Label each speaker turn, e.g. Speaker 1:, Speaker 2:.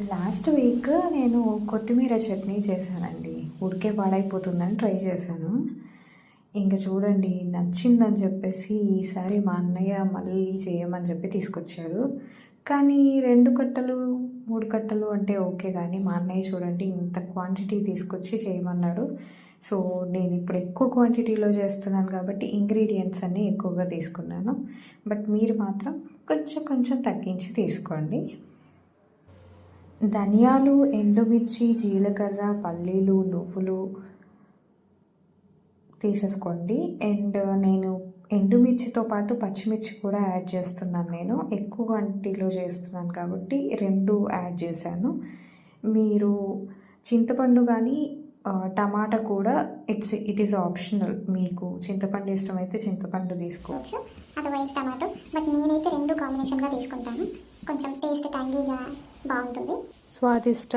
Speaker 1: Last week నేను కొత్తిమీర చట్నీ చేశానండి. ఉడికే పాడైపోతుందని ట్రై చేశాను. ఇంకా చూడండి నచ్చిందని చెప్పేసి ఈసారి మా అన్నయ్య మళ్ళీ చేయమని చెప్పి తీసుకొచ్చాడు. కానీ రెండు కట్టలు మూడు కట్టలు అంటే ఓకే కానీ మా అన్నయ్య చూడండి ఇంత క్వాంటిటీ తీసుకొచ్చి చేయమన్నాడు. సో నేను ఇప్పుడు ఎక్కువ క్వాంటిటీలో చేస్తున్నాను కాబట్టి ఇంగ్రీడియంట్స్ అన్నీ ఎక్కువగా తీసుకున్నాను. బట్ మీరు మాత్రం కొంచెం కొంచెం తగ్గించి తీసుకోండి. ధనియాలు ఎండుమిర్చి జీలకర్ర పల్లీలు నువ్వులు తీసేసుకోండి. అండ్ నేను ఎండుమిర్చితో పాటు పచ్చిమిర్చి కూడా యాడ్ చేస్తున్నాను నేను. ఎక్కువ క్వాంటిటీలో చేస్తున్నాను కాబట్టి రెండు యాడ్ చేశాను. మీరు చింతపండు కానీ టమాటా కూడా ఇట్స్ ఇట్ ఈస్ ఆప్షనల్. మీకు చింతపండు ఇష్టమైతే చింతపండు తీసుకోవచ్చు
Speaker 2: తీసుకోవచ్చు అదర్వైజ్ టమాటో. బట్ నేనైతే రెండు కాంబినేషన్గా తీసుకుంటాను. కొంచెం టేస్ట్ ట్యాంగీగా బాగుంటుంది.
Speaker 1: స్వాదిష్ట